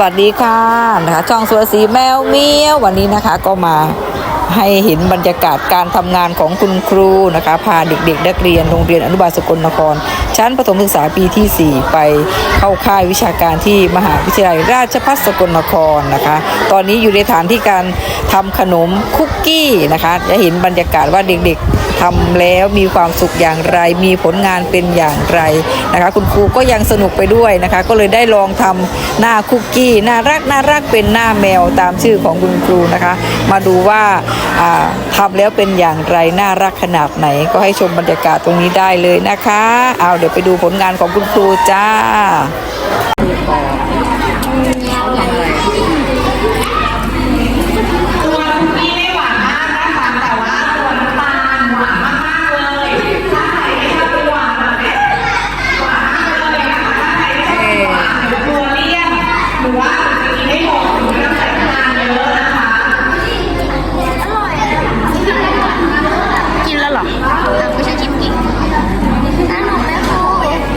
วัสดีค่ะนะคะช่องสวยสีแมวเมียววันนี้นะคะก็มา ให้เห็นบรรยากาศการทำงานของคุณครูนะคะ พาเด็กๆนักเรียนโรงเรียนอนุบาลสกลนคร ชั้นประถมศึกษาปีที่ 4 ไปเข้าค่ายวิชาการที่มหาวิทยาลัยราชภัฏสกลนครนะคะ ตอนนี้อยู่ในฐานที่การทำขนมคุกกี้นะคะจะเห็นบรรยากาศว่าเด็กๆทำแล้วมีความสุขอย่างไร มีผลงานเป็นอย่างไรนะคะ คุณครูก็ยังสนุกไปด้วยนะคะ ก็เลยได้ลองทำหน้าคุกกี้น่ารักน่ารักเป็นหน้าแมวตามชื่อของคุณครูนะคะ มาดูว่าทำแล้วเป็นอย่างไรน่ารักขนาดไหน ก็ให้ชมบรรยากาศตรงนี้ได้เลยนะคะ เอาเดี๋ยวไปดูผลงานของคุณครูจ้า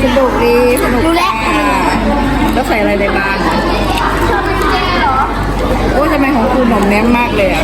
สนุกดีสนุกรู้แล้วแล้วใส่อะไรในบ้างชอบเป็นแกเหรอโอ้ยทำไมของครูหน่อมแนมมากเลยอะ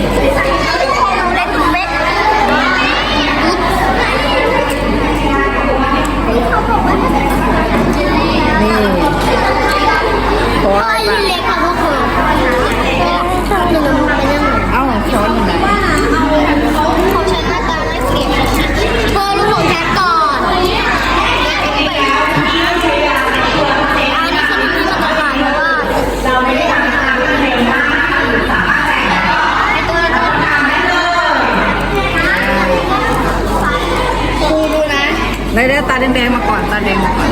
ตาแดงๆมาก่อนตาแดงมาก่อน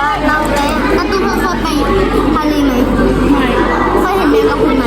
ว่าเราแล้วแล้วตุ้มเคยไปทะเลไหมไม่เคยเห็นแมงกะพรุนไหม